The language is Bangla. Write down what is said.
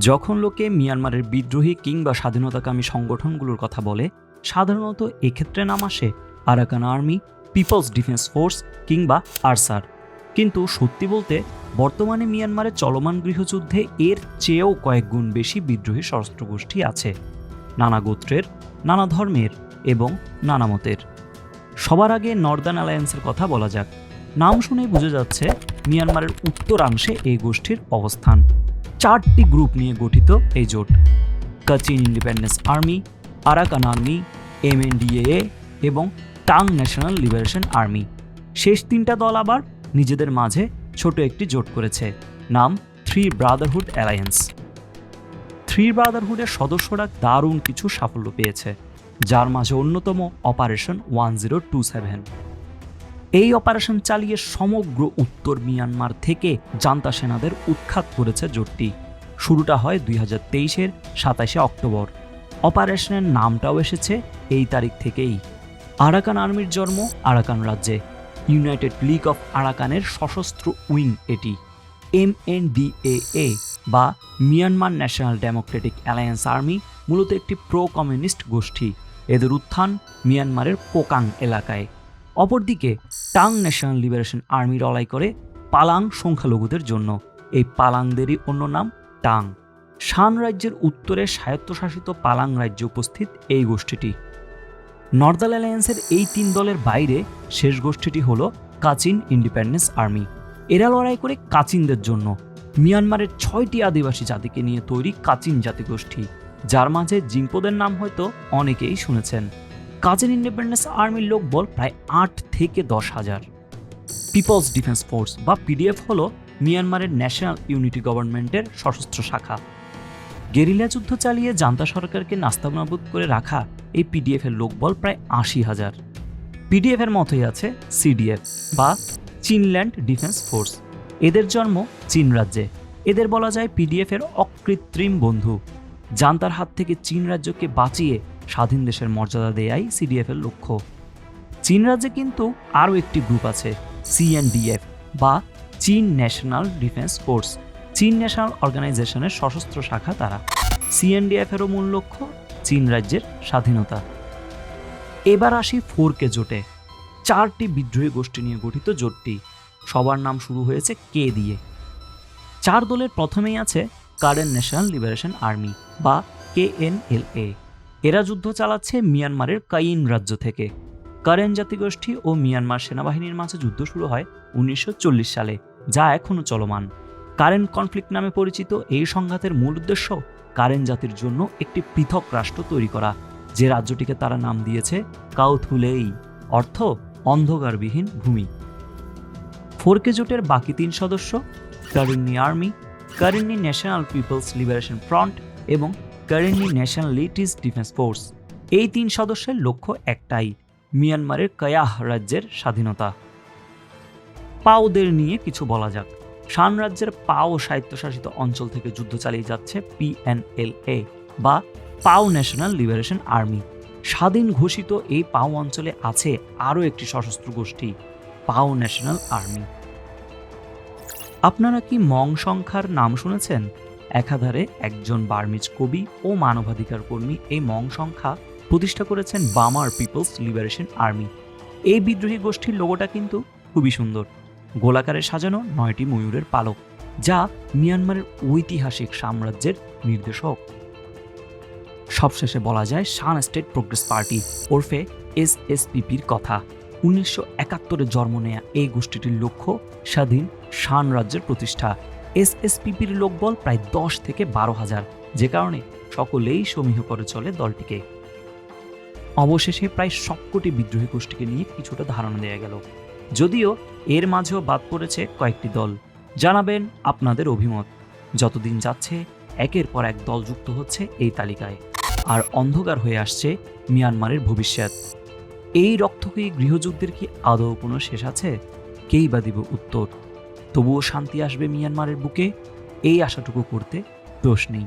যখন লোকে মিয়ানমারের বিদ্রোহী কিংবা স্বাধীনতাকামী সংগঠনগুলোর কথা বলে, সাধারণত এক্ষেত্রে নাম আসে Arakan army, people's defence force কিংবা আরসার। কিন্তু সত্যি বলতে, বর্তমানে মিয়ানমারের চলমান গৃহযুদ্ধে এর চেয়েও কয়েক গুণ বেশি বিদ্রোহী সশস্ত্র গোষ্ঠী আছে। নানা গোত্রের, নানা ধর্মের এবং নানা মতের। সবার আগে নর্দার্ন অ্যালায়েন্সের কথা বলা যাক। নাম শুনেই বোঝা যাচ্ছে, মিয়ানমারের উত্তরাংশে এই গোষ্ঠীর অবস্থান। চারটি গ্রুপ নিয়ে গঠিত এই জোট। Kachin independence army, Arakan army MNDA এবং টাং ন্যাশনাল লিবারেশন আর্মি। শেষ তিনটা দল আবার নিজেদের মাঝে ছোট একটি জোট করেছে, নাম থ্রি ব্রাদারহুড অ্যালায়েন্স। থ্রি ব্রাদারহুডের সদস্যরা দারুণ কিছু সাফল্য পেয়েছে, যার মাঝে অন্যতম operation one zero two seven. এই অপারেশন চালিয়ে সমগ্র উত্তর মিয়ানমার থেকে জান্তা সেনাদের উৎখাত করেছে জোটটি। শুরুটা হয় দুই হাজার তেইশের সাতাশে অক্টোবর। অপারেশনের নামটাও এসেছে এই তারিখ থেকেই। আরাকান আর্মির জন্ম আরাকান রাজ্যে। ইউনাইটেড লিগ অফ আরাকানের সশস্ত্র উইং এটি। এম এন ডি এ বা Myanmar national democratic alliance army মূলত একটি প্রো কমিউনিস্ট গোষ্ঠী। এদের উত্থান মিয়ানমারের পোকাং এলাকায়। অপরদিকে টাং ন্যাশনাল লিবারেশন আর্মি লড়াই করে পালাং সংখ্যালঘুদের জন্য। এই পালাংদেরই অন্য নাম টাং। শান রাজ্যের উত্তরে স্বায়ত্তশাসিত পালাং রাজ্যে উপস্থিত এই গোষ্ঠীটি। নর্দাল অ্যালায়েন্সের এই তিন দলের বাইরে শেষ গোষ্ঠীটি হল কাচিন ইন্ডিপেন্ডেন্স আর্মি। এরা লড়াই করে কাচিনদের জন্য। মিয়ানমারের ছয়টি আদিবাসী জাতিকে নিয়ে তৈরি কাচিন জাতিগোষ্ঠী। যার মাঝে জিম্পোদের নাম হয়তো অনেকেই শুনেছেন। কাজিন ইন্ডিপেন্ডেন্স আর্মির লোকবল প্রায় আট থেকে দশ হাজার। পিপলস ডিফেন্স ফোর্স বা পিডিএফ হলো মিয়ানমারের ন্যাশনাল ইউনিটি গভর্নমেন্টের সশস্ত্র শাখা। গেরিলা যুদ্ধ চালিয়ে জান্তা সরকারকে নাস্তানাবুদ করে রাখা এই পিডিএফ এর লোকবল প্রায় আশি হাজার। পিডিএফ এর মতোই আছে সিডিএফ বা চীনল্যান্ড ডিফেন্স ফোর্স এদের জন্ম চীন রাজ্যে। এদের বলা যায় পিডিএফ এর অকৃত্রিম বন্ধু। জান্তার হাত থেকে চীন রাজ্যকে বাঁচিয়ে স্বাধীন দেশের মর্যাদা দেয়াই সিডিএফ এর লক্ষ্য। চীন রাজ্যে কিন্তু আরও একটি গ্রুপ আছে, সিএনডিএফ বা Chin national defence force. Chin national অর্গানাইজেশনের সশস্ত্র শাখা তারা। সিএনডিএফ এরও মূল লক্ষ্য চীন রাজ্যের স্বাধীনতা। এবার আসি ফোর কে জোটে। চারটি বিদ্রোহী গোষ্ঠী নিয়ে গঠিত জোটটি। সবার নাম শুরু হয়েছে কে দিয়ে। চার দলের প্রথমেই আছে কারেন ন্যাশনাল লিবারেশন আর্মি বা কেএনএলএ এরা যুদ্ধ চালাচ্ছে মিয়ানমারের কাইন রাজ্য থেকে। কারেন জাতিগোষ্ঠী ও মিয়ানমার সেনাবাহিনীর মাঝে যুদ্ধ শুরু হয় উনিশশো চল্লিশ সালে, যা এখনও চলমান। কারেন কনফ্লিক্ট নামে পরিচিত এই সংঘাতের মূল উদ্দেশ্য কারেন জাতির জন্য একটি পৃথক রাষ্ট্র তৈরি করা, যে রাজ্যটিকে তারা নাম দিয়েছে কাউথুলেই, অর্থ অন্ধকারবিহীন ভূমি। ফোরকে জোটের বাকি তিন সদস্য, Karenni army, Karenni national people's liberation front এবং কারেন্নি ন্যাশনাল লিটিস ডিফেন্স ফোর্স এই তিন সদস্যের লক্ষ্য একটাই, মিয়ানমারের কয়াহ রাজ্যের স্বাধীনতা। পাওদের নিয়ে কিছু বলা যাক। শান রাজ্যের পাও স্বায়ত্তশাসিত অঞ্চল থেকে যুদ্ধ চালিয়ে যাচ্ছে পিএনএলএ বা পাও ন্যাশনাল লিবারেশন আর্মি। স্বাধীন ঘোষিত এই পাও অঞ্চলে আছে আরও একটি সশস্ত্র গোষ্ঠী, পাও ন্যাশনাল আর্মি। আপনারা কি মং সংখ্যার নাম শুনেছেন? একাধারে একজন বার্মিজ কবি ও মানবাধিকার কর্মী এই মং সংখ্যা প্রতিষ্ঠা করেছেন বামার পিপলস লিবারেশন আর্মি। এই বিদ্রোহী গোষ্ঠীর লোগোটা কিন্তু খুবই সুন্দর। গোলাকারে সাজানো নয়টি ময়ূরের পালক, যা মিয়ানমারের ঐতিহাসিক সাম্রাজ্যের নির্দেশক। সবশেষে বলা যায় শান স্টেট প্রোগ্রেস পার্টি ওরফে এস এসপিপির কথা। উনিশশো একাত্তরে জন্ম নেয়া এই গোষ্ঠীটির লক্ষ্য স্বাধীন শান রাজ্যের প্রতিষ্ঠা। এসএসপিপির লোকবল প্রায় দশ থেকে বারো হাজার, যে কারণে সকলেই সমীহ করে চলে দলটিকে। অবশেষে প্রায় সবকটি বিদ্রোহী গোষ্ঠীকে নিয়ে কিছুটা ধারণা দেওয়া গেল। যদিও এর মাঝেও বাদ পড়েছে কয়েকটি দল। জানাবেন আপনাদের অভিমত। যতদিন যাচ্ছে, একের পর এক দল যুক্ত হচ্ছে এই তালিকায়। আর অন্ধকার হয়ে আসছে মিয়ানমারের ভবিষ্যৎ। এই রক্তক্ষয়ী গৃহযুদ্ধের কি আদৌ কোনো শেষ আছে? কেই বা দিব উত্তর? তবুও শান্তি আসবে মিয়ানমারের বুকে। এই আশাটুকু করতে দোষ নেই।